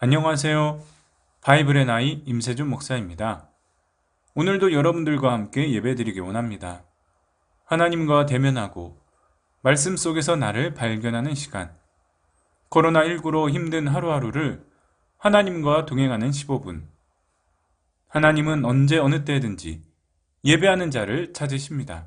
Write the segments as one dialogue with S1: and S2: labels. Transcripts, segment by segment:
S1: 안녕하세요. 바이블의 나이 임세준 목사입니다. 오늘도 여러분들과 함께 예배드리기 원합니다. 하나님과 대면하고 말씀 속에서 나를 발견하는 시간. 코로나19로 힘든 하루하루를 하나님과 동행하는 15분. 하나님은 언제 어느 때든지 예배하는 자를 찾으십니다.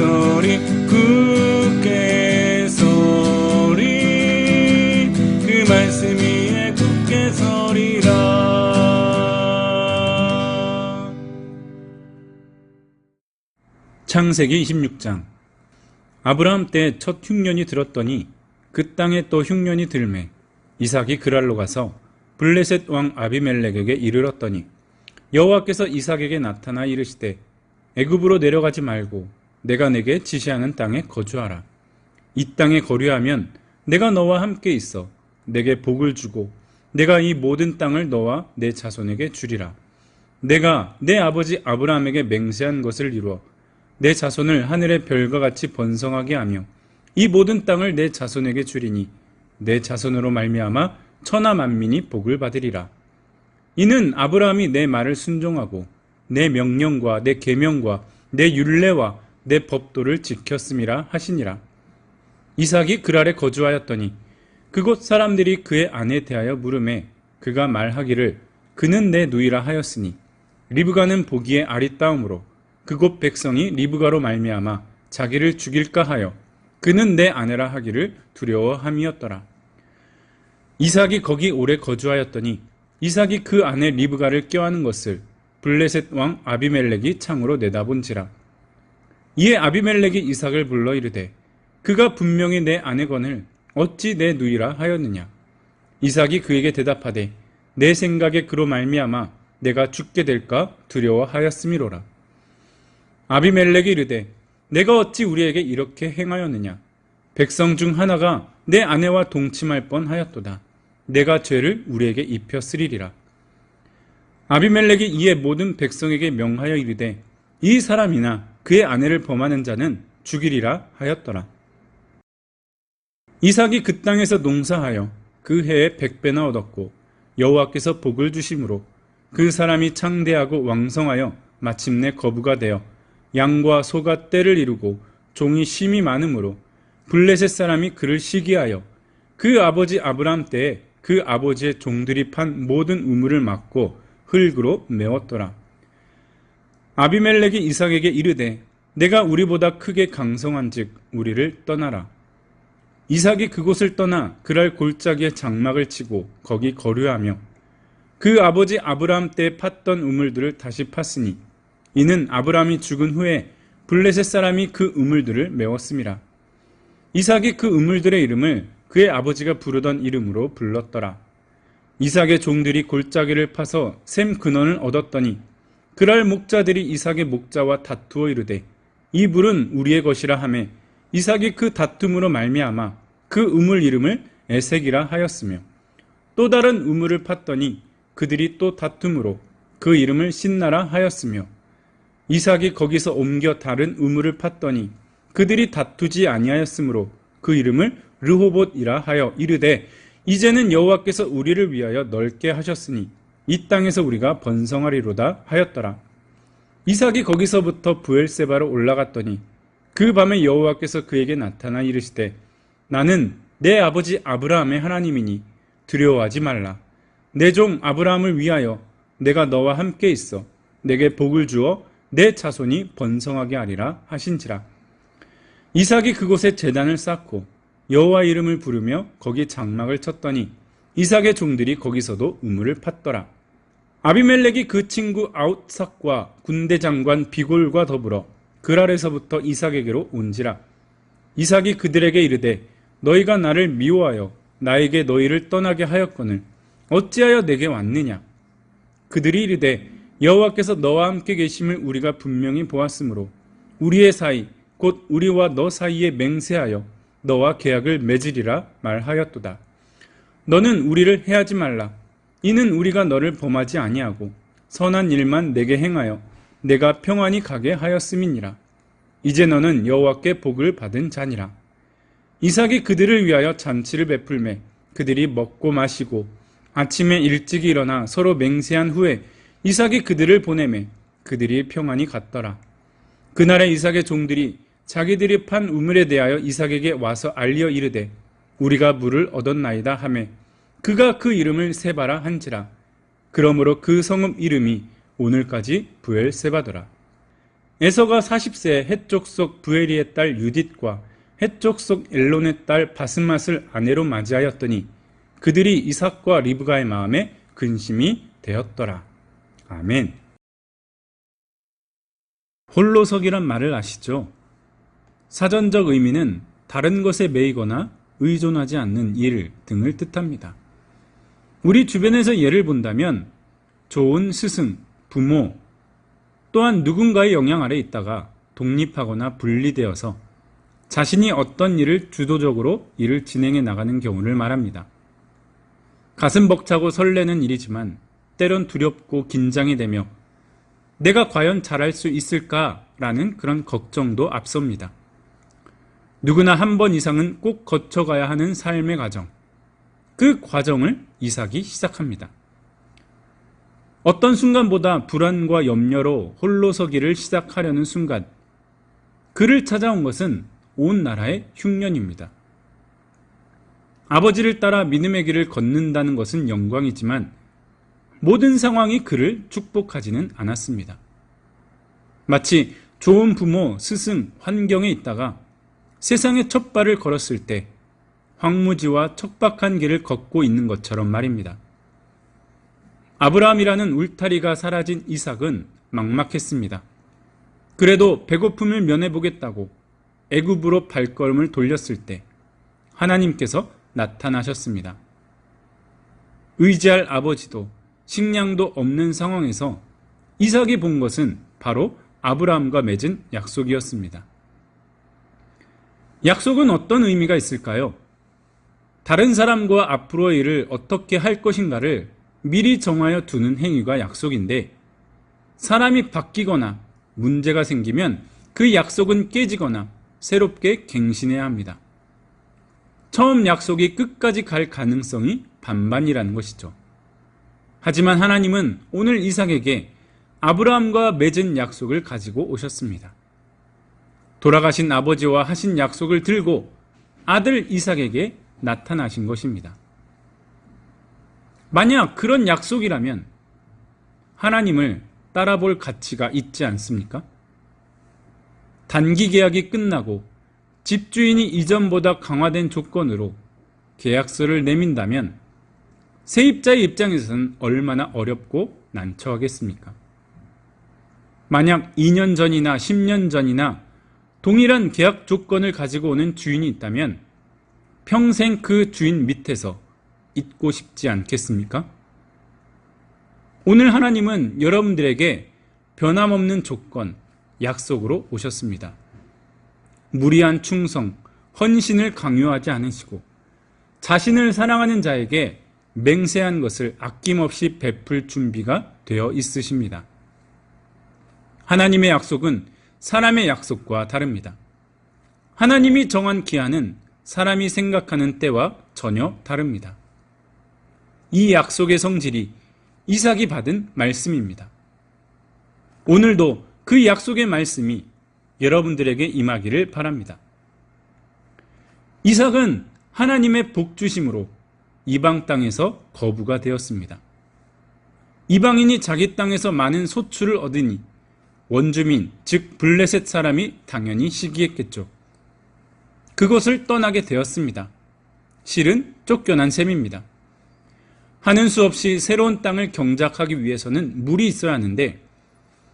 S1: 서리 굳게 서리. 그 말씀 위에 굳게 서리라. 창세기 26장. 아브라함 때 첫 흉년이 들었더니 그 땅에 또 흉년이 들매 이삭이 그랄로 가서 블레셋 왕 아비멜렉에게 이르렀더니 여호와께서 이삭에게 나타나 이르시되 애굽으로 내려가지 말고 내가 내게 지시하는 땅에 거주하라 이 땅에 거류하면 내가 너와 함께 있어 내게 복을 주고 내가 이 모든 땅을 너와 내 자손에게 주리라 내가 내 아버지 아브라함에게 맹세한 것을 이루어 내 자손을 하늘의 별과 같이 번성하게 하며 이 모든 땅을 내 자손에게 주리니 내 자손으로 말미암아 천하 만민이 복을 받으리라. 이는 아브라함이 내 말을 순종하고 내 명령과 내 계명과 내 율례와 내 법도를 지켰음이라 하시니라. 이삭이 그랄에 거주하였더니 그곳 사람들이 그의 아내 대하여 물음에 그가 말하기를 그는 내 누이라 하였으니 리브가는 보기에 아리따움으로 그곳 백성이 리브가로 말미암아 자기를 죽일까 하여 그는 내 아내라 하기를 두려워함이었더라. 이삭이 거기 오래 거주하였더니 이삭이 그 아내 리브가를 껴안은 것을 블레셋 왕 아비멜렉이 창으로 내다본지라. 이에 아비멜렉이 이삭을 불러 이르되 그가 분명히 내 아내건을 어찌 내 누이라 하였느냐. 이삭이 그에게 대답하되 내 생각에 그로 말미암아 내가 죽게 될까 두려워하였음이로라. 아비멜렉이 이르되 내가 어찌 우리에게 이렇게 행하였느냐 백성 중 하나가 내 아내와 동침할 뻔하였도다 내가 죄를 우리에게 입혔으리리라 아비멜렉이 이에 모든 백성에게 명하여 이르되 이 사람이나 그의 아내를 범하는 자는 죽이리라 하였더라 이삭이 그 땅에서 농사하여 그 해에 백배나 얻었고 여호와께서 복을 주심으로 그 사람이 창대하고 왕성하여 마침내 거부가 되어 양과 소가 때를 이루고 종이 심이 많으므로 블레셋 사람이 그를 시기하여 그 아버지 아브람 때에 그 아버지의 종들이 판 모든 우물을 막고 흙으로 메웠더라. 아비멜렉이 이삭에게 이르되 내가 우리보다 크게 강성한즉 우리를 떠나라. 이삭이 그곳을 떠나 그랄 골짜기에 장막을 치고 거기 거류하며 그 아버지 아브라함 때 팠던 우물들을 다시 팠으니 이는 아브라함이 죽은 후에 블레셋 사람이 그 우물들을 메웠습니다. 이삭이 그 우물들의 이름을 그의 아버지가 부르던 이름으로 불렀더라. 이삭의 종들이 골짜기를 파서 샘 근원을 얻었더니 그랄 목자들이 이삭의 목자와 다투어 이르되 이 물은 우리의 것이라 하매 이삭이 그 다툼으로 말미암아 그 우물 이름을 에색이라 하였으며 또 다른 우물을 팠더니 그들이 또 다툼으로 그 이름을 신나라 하였으며 이삭이 거기서 옮겨 다른 우물을 팠더니 그들이 다투지 아니하였으므로 그 이름을 르호봇이라 하여 이르되 이제는 여호와께서 우리를 위하여 넓게 하셨으니 이 땅에서 우리가 번성하리로다 하였더라. 이삭이 거기서부터 부엘세바로 올라갔더니 그 밤에 여호와께서 그에게 나타나 이르시되 나는 내 아버지 아브라함의 하나님이니 두려워하지 말라. 내 종 아브라함을 위하여 내가 너와 함께 있어 내게 복을 주어 내 자손이 번성하게 하리라 하신지라. 이삭이 그곳에 제단을 쌓고 여호와 이름을 부르며 거기 장막을 쳤더니 이삭의 종들이 거기서도 우물을 팠더라. 아비멜렉이 그 친구 아웃삭과 군대 장관 비골과 더불어 그랄에서부터 이삭에게로 온지라. 이삭이 그들에게 이르되 너희가 나를 미워하여 나에게 너희를 떠나게 하였거늘 어찌하여 내게 왔느냐? 그들이 이르되 여호와께서 너와 함께 계심을 우리가 분명히 보았으므로 우리의 사이 곧 우리와 너 사이에 맹세하여 너와 계약을 맺으리라 말하였도다. 너는 우리를 해하지 말라. 이는 우리가 너를 범하지 아니하고 선한 일만 내게 행하여 내가 평안히 가게 하였음이니라. 이제 너는 여호와께 복을 받은 자니라. 이삭이 그들을 위하여 잔치를 베풀매 그들이 먹고 마시고 아침에 일찍 일어나 서로 맹세한 후에 이삭이 그들을 보내매 그들이 평안히 갔더라. 그날에 이삭의 종들이 자기들이 판 우물에 대하여 이삭에게 와서 알리어 이르되 우리가 물을 얻었나이다 하매 그가 그 이름을 세바라 한지라. 그러므로 그 성읍 이름이 오늘까지 부엘세바더라. 에서가 40세 해쪽 속 부엘리의 딸 유딧과 해쪽 속 엘론의 딸 바스맛을 아내로 맞이하였더니 그들이 이삭과 리브가의 마음에 근심이 되었더라. 아멘. 홀로석이란 말을 아시죠? 사전적 의미는 다른 것에 매이거나 의존하지 않는 일 등을 뜻합니다. 우리 주변에서 예를 본다면 좋은 스승, 부모, 또한 누군가의 영향 아래 있다가 독립하거나 분리되어서 자신이 어떤 일을 주도적으로 일을 진행해 나가는 경우를 말합니다. 가슴 벅차고 설레는 일이지만 때론 두렵고 긴장이 되며 내가 과연 잘할 수 있을까라는 그런 걱정도 앞섭니다. 누구나 한 번 이상은 꼭 거쳐가야 하는 삶의 과정. 그 과정을 이삭이 시작합니다. 어떤 순간보다 불안과 염려로 홀로 서기를 시작하려는 순간, 그를 찾아온 것은 온 나라의 흉년입니다. 아버지를 따라 믿음의 길을 걷는다는 것은 영광이지만 모든 상황이 그를 축복하지는 않았습니다. 마치 좋은 부모, 스승, 환경에 있다가 세상에 첫 발을 걸었을 때 황무지와 척박한 길을 걷고 있는 것처럼 말입니다. 아브라함이라는 울타리가 사라진 이삭은 막막했습니다. 그래도 배고픔을 면해보겠다고 애굽으로 발걸음을 돌렸을 때 하나님께서 나타나셨습니다. 의지할 아버지도 식량도 없는 상황에서 이삭이 본 것은 바로 아브라함과 맺은 약속이었습니다. 약속은 어떤 의미가 있을까요? 다른 사람과 앞으로의 일을 어떻게 할 것인가를 미리 정하여 두는 행위가 약속인데 사람이 바뀌거나 문제가 생기면 그 약속은 깨지거나 새롭게 갱신해야 합니다. 처음 약속이 끝까지 갈 가능성이 반반이라는 것이죠. 하지만 하나님은 오늘 이삭에게 아브라함과 맺은 약속을 가지고 오셨습니다. 돌아가신 아버지와 하신 약속을 들고 아들 이삭에게 나타나신 것입니다. 만약 그런 약속이라면 하나님을 따라볼 가치가 있지 않습니까? 단기 계약이 끝나고 집주인이 이전보다 강화된 조건으로 계약서를 내민다면 세입자의 입장에서는 얼마나 어렵고 난처하겠습니까? 만약 2년 전이나 10년 전이나 동일한 계약 조건을 가지고 오는 주인이 있다면 평생 그 주인 밑에서 있고 싶지 않겠습니까? 오늘 하나님은 여러분들에게 변함없는 조건, 약속으로 오셨습니다. 무리한 충성, 헌신을 강요하지 않으시고 자신을 사랑하는 자에게 맹세한 것을 아낌없이 베풀 준비가 되어 있으십니다. 하나님의 약속은 사람의 약속과 다릅니다. 하나님이 정한 기한은 사람이 생각하는 때와 전혀 다릅니다. 이 약속의 성질이 이삭이 받은 말씀입니다. 오늘도 그 약속의 말씀이 여러분들에게 임하기를 바랍니다. 이삭은 하나님의 복주심으로 이방 땅에서 거부가 되었습니다. 이방인이 자기 땅에서 많은 소출을 얻으니 원주민, 즉 블레셋 사람이 당연히 시기했겠죠. 그것을 떠나게 되었습니다. 실은 쫓겨난 셈입니다. 하는 수 없이 새로운 땅을 경작하기 위해서는 물이 있어야 하는데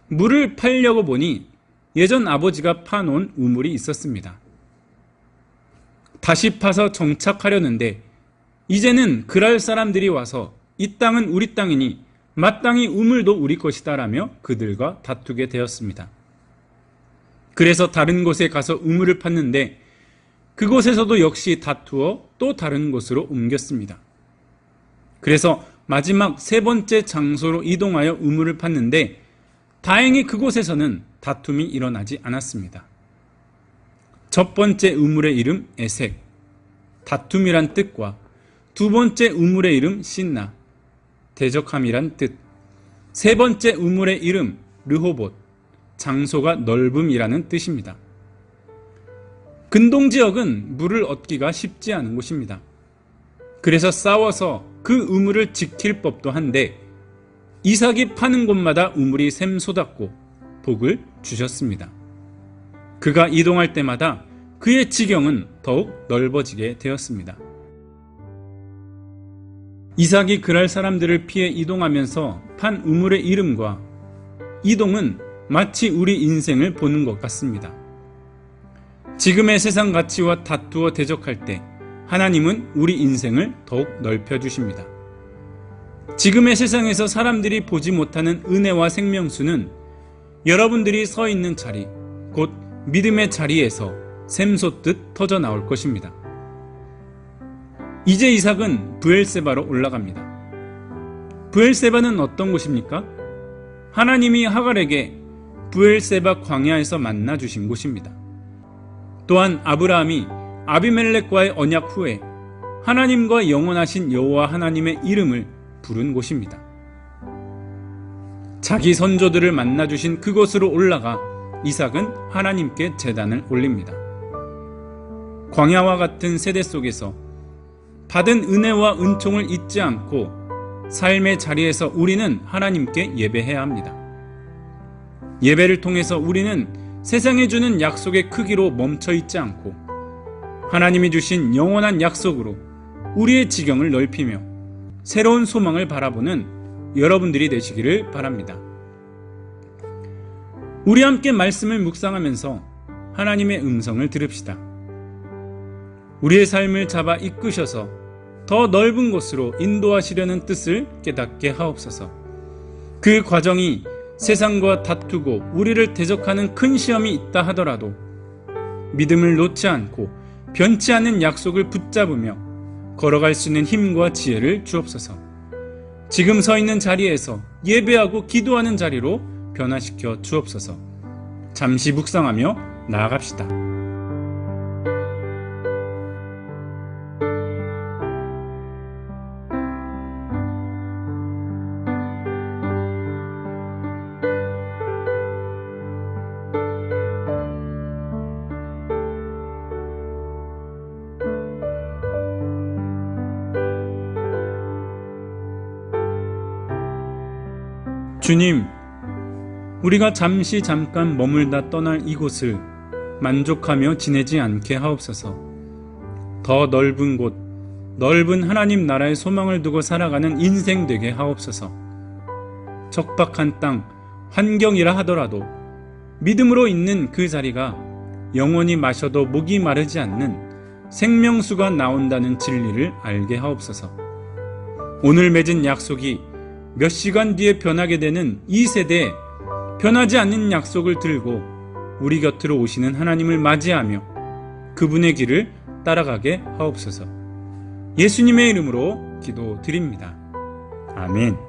S1: 물을 팔려고 보니 예전 아버지가 파놓은 우물이 있었습니다. 다시 파서 정착하려는데 이제는 그랄 사람들이 와서 이 땅은 우리 땅이니 마땅히 우물도 우리 것이다 라며 그들과 다투게 되었습니다. 그래서 다른 곳에 가서 우물을 팠는데 그곳에서도 역시 다투어 또 다른 곳으로 옮겼습니다. 그래서 마지막 세 번째 장소로 이동하여 우물을 팠는데 다행히 그곳에서는 다툼이 일어나지 않았습니다. 첫 번째 우물의 이름 에색, 다툼이란 뜻과 두 번째 우물의 이름 신나, 대적함이란 뜻. 세 번째 우물의 이름 르호봇, 장소가 넓음이라는 뜻입니다. 근동 지역은 물을 얻기가 쉽지 않은 곳입니다. 그래서 싸워서 그 우물을 지킬 법도 한데 이삭이 파는 곳마다 우물이 샘솟았고 복을 주셨습니다. 그가 이동할 때마다 그의 지경은 더욱 넓어지게 되었습니다. 이삭이 그랄 사람들을 피해 이동하면서 판 우물의 이름과 이동은 마치 우리 인생을 보는 것 같습니다. 지금의 세상 가치와 다투어 대적할 때 하나님은 우리 인생을 더욱 넓혀 주십니다. 지금의 세상에서 사람들이 보지 못하는 은혜와 생명수는 여러분들이 서 있는 자리, 곧 믿음의 자리에서 샘솟듯 터져 나올 것입니다. 이제 이삭은 부엘세바로 올라갑니다. 부엘세바는 어떤 곳입니까? 하나님이 하갈에게 부엘세바 광야에서 만나 주신 곳입니다. 또한 아브라함이 아비멜렉과의 언약 후에 하나님과 영원하신 여호와 하나님의 이름을 부른 곳입니다. 자기 선조들을 만나 주신 그곳으로 올라가 이삭은 하나님께 제단을 올립니다. 광야와 같은 세대 속에서 받은 은혜와 은총을 잊지 않고 삶의 자리에서 우리는 하나님께 예배해야 합니다. 예배를 통해서 우리는 세상에 주는 약속의 크기로 멈춰 있지 않고 하나님이 주신 영원한 약속으로 우리의 지경을 넓히며 새로운 소망을 바라보는 여러분들이 되시기를 바랍니다. 우리 함께 말씀을 묵상하면서 하나님의 음성을 들읍시다. 우리의 삶을 잡아 이끄셔서 더 넓은 곳으로 인도하시려는 뜻을 깨닫게 하옵소서. 그 과정이 세상과 다투고 우리를 대적하는 큰 시험이 있다 하더라도 믿음을 놓지 않고 변치 않는 약속을 붙잡으며 걸어갈 수 있는 힘과 지혜를 주옵소서. 지금 서 있는 자리에서 예배하고 기도하는 자리로 변화시켜 주옵소서. 잠시 묵상하며 나아갑시다. 주님, 우리가 잠시 잠깐 머물다 떠날 이곳을 만족하며 지내지 않게 하옵소서. 더 넓은 곳, 넓은 하나님 나라의 소망을 두고 살아가는 인생 되게 하옵소서. 척박한 땅, 환경이라 하더라도 믿음으로 있는 그 자리가 영원히 마셔도 목이 마르지 않는 생명수가 나온다는 진리를 알게 하옵소서. 오늘 맺은 약속이 몇 시간 뒤에 변하게 되는 이 세대에 변하지 않는 약속을 들고 우리 곁으로 오시는 하나님을 맞이하며 그분의 길을 따라가게 하옵소서. 예수님의 이름으로 기도드립니다. 아멘.